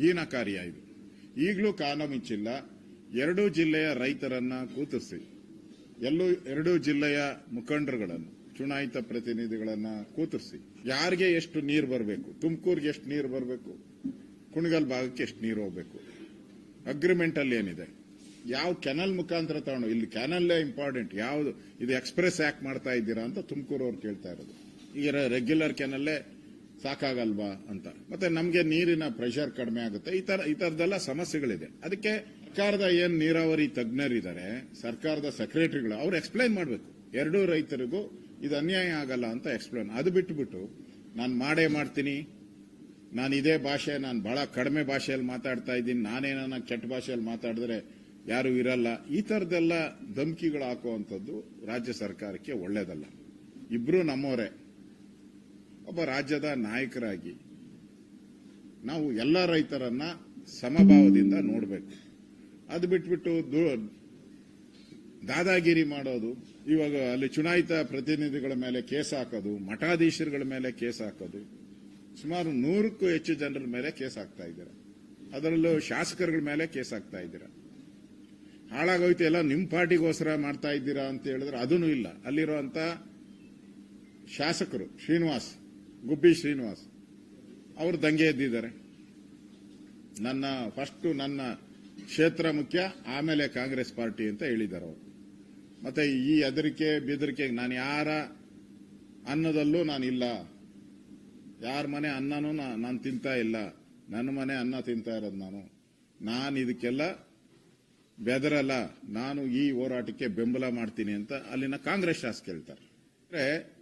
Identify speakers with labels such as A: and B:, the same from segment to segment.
A: ಹೀನಕಾರ್ಯ ಇದು. ಈಗಲೂ ಕಾಲ ಮಿಂಚಿಲ್ಲ ಎರಡೂ ಜಿಲ್ಲೆಯ ರೈತರನ್ನ ಕೂತಿಸಿ ಎಲ್ಲೂ ಎರಡೂ ಜಿಲ್ಲೆಯ ಮುಖಂಡರುಗಳನ್ನು, ಚುನಾಯಿತ ಪ್ರತಿನಿಧಿಗಳನ್ನ ಕೂತಿಸಿ ಯಾರಿಗೆ ಎಷ್ಟು ನೀರು ಬರಬೇಕು? ತುಮಕೂರಿಗೆ ಎಷ್ಟು ನೀರು ಬರಬೇಕು? ಕುಣಗಲ್ ಭಾಗಕ್ಕೆ ಎಷ್ಟು ನೀರು ಹೋಗ್ಬೇಕು? ಅಗ್ರಿಮೆಂಟ್ ಅಲ್ಲಿ ಏನಿದೆ? ಯಾವ ಕೆನಲ್ ಮುಖಾಂತರ ತಗೊಂಡು, ಇಲ್ಲಿ ಕ್ಯಾನಲ್ಲೇ ಇಂಪಾರ್ಟೆಂಟ್. ಯಾವುದು? ಇದು ಎಕ್ಸ್ಪ್ರೆಸ್ ಯಾಕೆ ಮಾಡ್ತಾ ಇದ್ದೀರಾ ಅಂತ ತುಮಕೂರು ಅವ್ರು ಕೇಳ್ತಾ ಇರೋದು. ಈಗ ರೆಗ್ಯುಲರ್ ಕೆನಲ್ಲೇ ಸಾಕಾಗಲ್ವಾ ಅಂತ. ಮತ್ತೆ ನಮಗೆ ನೀರಿನ ಪ್ರೆಷರ್ ಕಡಿಮೆ ಆಗುತ್ತೆ. ಈ ತರ, ಈ ತರದೆಲ್ಲ ಸಮಸ್ಯೆಗಳಿದೆ. ಅದಕ್ಕೆ ಸರ್ಕಾರದ ಏನ್ ನೀರಾವರಿ ತಜ್ಞರಿದ್ದಾರೆ, ಸರ್ಕಾರದ ಸೆಕ್ರೆಟರಿಗಳು ಅವ್ರು ಎಕ್ಸ್ಪ್ಲೈನ್ ಮಾಡಬೇಕು. ಎರಡೂ ರೈತರಿಗೂ ಇದು ಅನ್ಯಾಯ ಆಗಲ್ಲ ಅಂತ ಎಕ್ಸ್ಪ್ಲೈನ್ ಅದು ಬಿಟ್ಟುಬಿಟ್ಟು ನಾನು ಮಾಡೇ ಮಾಡ್ತೀನಿ. ನಾನು ಇದೇ ಭಾಷೆ, ನಾನು ಬಹಳ ಕಡಿಮೆ ಭಾಷೆಯಲ್ಲಿ ಮಾತಾಡ್ತಾ ಇದ್ದೀನಿ. ನಾನೇನ ಕೆಟ್ಟ ಭಾಷೆಯಲ್ಲಿ ಮಾತಾಡಿದ್ರೆ ಯಾರು ಇರಲ್ಲ. ಈ ತರದೆಲ್ಲ ಧಮಕಿಗಳು ಹಾಕುವಂಥದ್ದು ರಾಜ್ಯ ಸರ್ಕಾರಕ್ಕೆ ಒಳ್ಳೇದಲ್ಲ. ಇಬ್ರು ನಮ್ಮವರೇ ಒಬ್ಬ ರಾಜ್ಯದ ನಾಯಕರಾಗಿ ನಾವು ಎಲ್ಲ ರೈತರನ್ನ ಸಮಭಾವದಿಂದ ನೋಡಬೇಕು. ಅದು ಬಿಟ್ಬಿಟ್ಟು ದಾದಾಗಿರಿ ಮಾಡೋದು, ಇವಾಗ ಅಲ್ಲಿ ಚುನಾಯಿತ ಪ್ರತಿನಿಧಿಗಳ ಮೇಲೆ ಕೇಸ್ ಹಾಕೋದು, ಮಠಾಧೀಶರುಗಳ ಮೇಲೆ ಕೇಸ್ ಹಾಕೋದು, ಸುಮಾರು ನೂರಕ್ಕೂ ಹೆಚ್ಚು ಜನರ ಮೇಲೆ ಕೇಸ್ ಹಾಕ್ತಾ ಇದ್ದೀರ. ಅದರಲ್ಲೂ ಶಾಸಕರುಗಳ ಮೇಲೆ ಕೇಸ್ ಹಾಕ್ತಾ ಇದ್ದೀರ? ಹಾಳಾಗೋಯ್ತು, ಎಲ್ಲ ನಿಮ್ಮ ಪಾರ್ಟಿಗೋಸ್ಕರ ಮಾಡ್ತಾ ಇದ್ದೀರಾ ಅಂತ ಹೇಳಿದ್ರೆ ಅದೂ ಇಲ್ಲ. ಅಲ್ಲಿರುವಂತ ಶಾಸಕರು, ಶ್ರೀನಿವಾಸ್ ಗುಬ್ಬಿ ಶ್ರೀನಿವಾಸ್ ಅವರು ದಂಗೆ ಎದ್ದಿದ್ದಾರೆ. ನನ್ನ ಫಸ್ಟ್ ನನ್ನ ಕ್ಷೇತ್ರ ಮುಖ್ಯ, ಆಮೇಲೆ ಕಾಂಗ್ರೆಸ್ ಪಾರ್ಟಿ ಅಂತ ಹೇಳಿದ್ದಾರೆ ಅವರು. ಮತ್ತೆ ಈ ಹೆದರಿಕೆ, ಬೆದರಿಕೆ, ನಾನು ಯಾರ ಅನ್ನದಲ್ಲೂ ನಾನು ಇಲ್ಲ. ಯಾರ ಮನೆ ಅನ್ನನೂ ನಾನು ತಿಂತಾ ಇಲ್ಲ. ನನ್ನ ಮನೆ ಅನ್ನ ತಿಂತಾ ಇರೋದು ನಾನು. ನಾನು ಇದಕ್ಕೆಲ್ಲ ಬೆದರಲ್ಲ. ನಾನು ಈ ಹೋರಾಟಕ್ಕೆ ಬೆಂಬಲ ಮಾಡ್ತೀನಿ ಅಂತ ಅಲ್ಲಿನ ಕಾಂಗ್ರೆಸ್ ಶಾಸಕ ಹೇಳ್ತಾರೆ.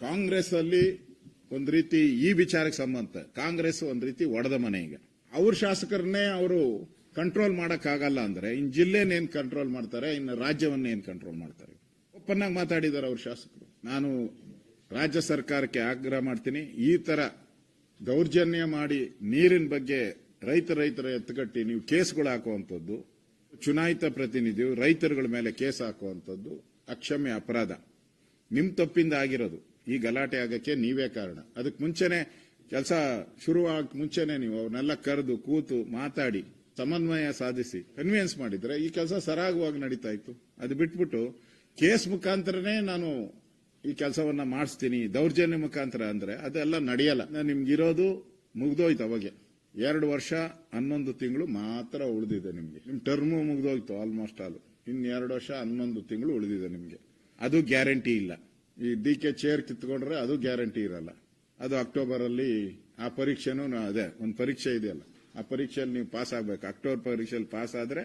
A: ಕಾಂಗ್ರೆಸ್ ಅಲ್ಲಿ ಒಂದ್ ರೀತಿ ಈ ವಿಚಾರಕ್ಕೆ ಸಂಬಂಧ, ಕಾಂಗ್ರೆಸ್ ಒಂದ್ ರೀತಿ ಒಡೆದ ಮನೆ ಈಗ. ಅವ್ರ ಶಾಸಕರನ್ನೇ ಅವರು ಕಂಟ್ರೋಲ್ ಮಾಡೋಕ್ಕಾಗಲ್ಲ ಅಂದ್ರೆ, ಇನ್ ಜಿಲ್ಲೆನೇನ್ ಕಂಟ್ರೋಲ್ ಮಾಡ್ತಾರೆ ಇನ್ನು ರಾಜ್ಯವನ್ನೇನ್ ಕಂಟ್ರೋಲ್ ಮಾಡ್ತಾರೆ? ಒಪ್ಪನ್ನಾಗಿ ಮಾತಾಡಿದ್ದಾರೆ ಅವ್ರ ಶಾಸಕರು. ನಾನು ರಾಜ್ಯ ಸರ್ಕಾರಕ್ಕೆ ಆಗ್ರಹ ಮಾಡ್ತೀನಿ, ಈ ತರ ದೌರ್ಜನ್ಯ ಮಾಡಿ ನೀರಿನ ಬಗ್ಗೆ ರೈತ ರೈತರ ಎತ್ತುಗಟ್ಟಿ ನೀವು ಕೇಸ್ಗಳು ಹಾಕುವಂಥದ್ದು, ಚುನಾಯಿತ ಪ್ರತಿನಿಧಿಯು ರೈತರುಗಳ ಮೇಲೆ ಕೇಸ್ ಹಾಕುವಂಥದ್ದು ಅಕ್ಷಮ್ಯ ಅಪರಾಧ. ನಿಮ್ಮ ತಪ್ಪಿಂದ ಆಗಿರೋದು. ಈ ಗಲಾಟೆ ಆಗಕ್ಕೆ ನೀವೇ ಕಾರಣ. ಅದಕ್ಕೆ ಮುಂಚೆನೆ ಕೆಲಸ ಶುರುವಾಗಕ್ಕೆ ಮುಂಚೆನೆ ನೀವು ಅವ್ರನ್ನೆಲ್ಲ ಕರೆದು, ಕೂತು ಮಾತಾಡಿ, ಸಮನ್ವಯ ಸಾಧಿಸಿ ಕನ್ವಿನ್ಸ್ ಮಾಡಿದ್ರೆ ಈ ಕೆಲಸ ಸರಾಗವಾಗಿ ನಡೀತಾ ಇತ್ತು. ಅದು ಬಿಟ್ಬಿಟ್ಟು ಕೇಸ್ ಮುಖಾಂತರನೇ ನಾನು ಈ ಕೆಲಸವನ್ನ ಮಾಡಿಸ್ತೀನಿ, ದೌರ್ಜನ್ಯ ಮುಖಾಂತರ ಅಂದ್ರೆ ಅದೆಲ್ಲ ನಡೆಯಲ್ಲ. ನಿಮ್ಗಿರೋದು ಮುಗ್ದೋಯ್ತು ಅವಾಗೆ. ಎರಡು ವರ್ಷ, ಹನ್ನೊಂದು ತಿಂಗಳು ಮಾತ್ರ ಉಳಿದಿದೆ ನಿಮ್ಗೆ. ನಿಮ್ ಟರ್ಮು ಮುಗ್ದೋಯ್ತು ಆಲ್ಮೋಸ್ಟ್ ಆಲ್. ಇನ್ನೆರಡು ವರ್ಷ, ಹನ್ನೊಂದು ತಿಂಗಳು ಉಳಿದಿದೆ ನಿಮ್ಗೆ. ಅದು ಗ್ಯಾರಂಟಿ ಇಲ್ಲ. ಈ ಡಿ ಕೆ ಚೇರ್ ಕಿತ್ಕೊಂಡ್ರೆ ಅದು ಗ್ಯಾರಂಟಿ ಇರಲ್ಲ. ಅದು ಅಕ್ಟೋಬರ್ ಅಲ್ಲಿ ಆ ಪರೀಕ್ಷೆನೂ ಅದೇ, ಒಂದು ಪರೀಕ್ಷೆ ಇದೆಯಲ್ಲ. ಆ ಪರೀಕ್ಷೆಯಲ್ಲಿ ನೀವು ಪಾಸ್ ಆಗ್ಬೇಕು. ಅಕ್ಟೋಬರ್ ಪರೀಕ್ಷೆಯಲ್ಲಿ ಪಾಸ್ ಆದ್ರೆ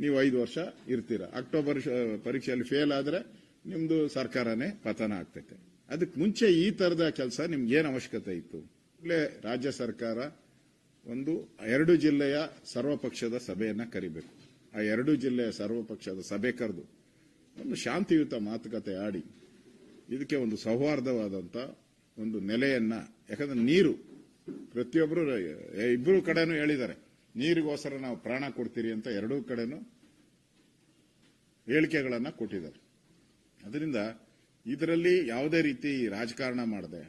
A: ನೀವು ಐದು ವರ್ಷ ಇರ್ತೀರ. ಅಕ್ಟೋಬರ್ ಪರೀಕ್ಷೆಯಲ್ಲಿ ಫೇಲ್ ಆದ್ರೆ ನಿಮ್ದು ಸರ್ಕಾರನೇ ಪತನ ಆಗ್ತೈತೆ. ಅದಕ್ಕೆ ಮುಂಚೆ ಈ ತರದ ಕೆಲಸ ನಿಮ್ಗೆ ಏನು ಅವಶ್ಯಕತೆ ಇತ್ತು? ಇಲ್ಲೇ ರಾಜ್ಯ ಸರ್ಕಾರ ಒಂದು, ಎರಡು ಜಿಲ್ಲೆಯ ಸರ್ವಪಕ್ಷದ ಸಭೆಯನ್ನ ಕರಿಬೇಕು. ಆ ಎರಡು ಜಿಲ್ಲೆಯ ಸರ್ವಪಕ್ಷದ ಸಭೆ ಕರೆದು ಒಂದು ಶಾಂತಿಯುತ ಮಾತುಕತೆ ಆಡಿ ಇದಕ್ಕೆ ಒಂದು ಸೌಹಾರ್ದವಾದಂತ ಒಂದು ನೆಲೆಯನ್ನ, ಯಾಕಂದ್ರೆ ನೀರು ಪ್ರತಿಯೊಬ್ಬರು ಇಬ್ಬರು ಕಡೆನೂ ಹೇಳಿದ್ದಾರೆ, ನೀರಿಗೋಸ್ಕರ ನಾವು ಪ್ರಾಣ ಕೊಡ್ತೀರಿ ಅಂತ ಎರಡೂ ಕಡೆನೂ ಹೇಳಿಕೆಗಳನ್ನ ಕೊಟ್ಟಿದ್ದಾರೆ. ಅದರಿಂದ ಇದರಲ್ಲಿ ಯಾವುದೇ ರೀತಿ ರಾಜಕಾರಣ ಮಾಡದೆ,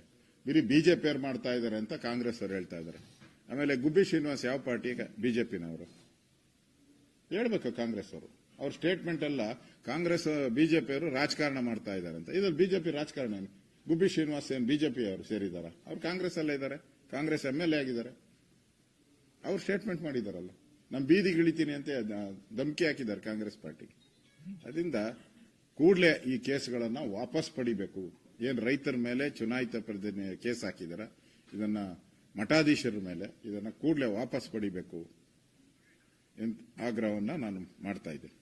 A: ಬರೀ ಬಿಜೆಪಿಯವ್ರು ಮಾಡ್ತಾ ಇದ್ದಾರೆ ಅಂತ ಕಾಂಗ್ರೆಸ್ ಅವರು ಹೇಳ್ತಾ ಇದ್ದಾರೆ. ಆಮೇಲೆ ಗುಬ್ಬಿ ಶ್ರೀನಿವಾಸ್ ಯಾವ ಪಾರ್ಟಿ ಬಿಜೆಪಿನವರು. ಹೇಳ್ಬೇಕು ಕಾಂಗ್ರೆಸ್ ಅವರು ಅವ್ರ ಸ್ಟೇಟ್ಮೆಂಟ್ ಎಲ್ಲ ಕಾಂಗ್ರೆಸ್, ಬಿಜೆಪಿಯವರು ರಾಜಕಾರಣ ಮಾಡ್ತಾ ಇದ್ದಾರೆ ಅಂತ. ಇದ್ರಲ್ಲಿ ಬಿಜೆಪಿ ರಾಜಕಾರಣ ಏನು? ಗುಬ್ಬಿ ಶ್ರೀನಿವಾಸ್ ಏನ್ ಬಿಜೆಪಿ ಅವರು ಸೇರಿದಾರ ಅವ್ರು ಕಾಂಗ್ರೆಸ್ ಅಲ್ಲೇ ಇದ್ದಾರೆ. ಕಾಂಗ್ರೆಸ್ ಎಂ ಎಲ್ ಎ ಆಗಿದ್ದಾರೆ. ಅವ್ರು ಸ್ಟೇಟ್ಮೆಂಟ್ ಮಾಡಿದಾರಲ್ಲ. ನಮ್ಮ ಬೀದಿಗಿಳಿತೀನಿ ಅಂತ ಧಮಕಿ ಹಾಕಿದ್ದಾರೆ ಕಾಂಗ್ರೆಸ್ ಪಾರ್ಟಿಗೆ. ಅದರಿಂದ ಕೂಡಲೇ ಈ ಕೇಸ್ಗಳನ್ನ ವಾಪಸ್ ಪಡಿಬೇಕು. ಏನ್ ರೈತರ ಮೇಲೆ ಚುನಾಯಿತ ಪ್ರತಿನಿಧಿ ಕೇಸ್ ಹಾಕಿದಾರ, ಇದನ್ನ ಮಠಾಧೀಶರ ಮೇಲೆ ಇದನ್ನ ಕೂಡಲೇ ವಾಪಸ್ ಪಡಿಬೇಕು. ಆಗ್ರಹವನ್ನ ನಾನು ಮಾಡ್ತಾ ಇದ್ದೇನೆ.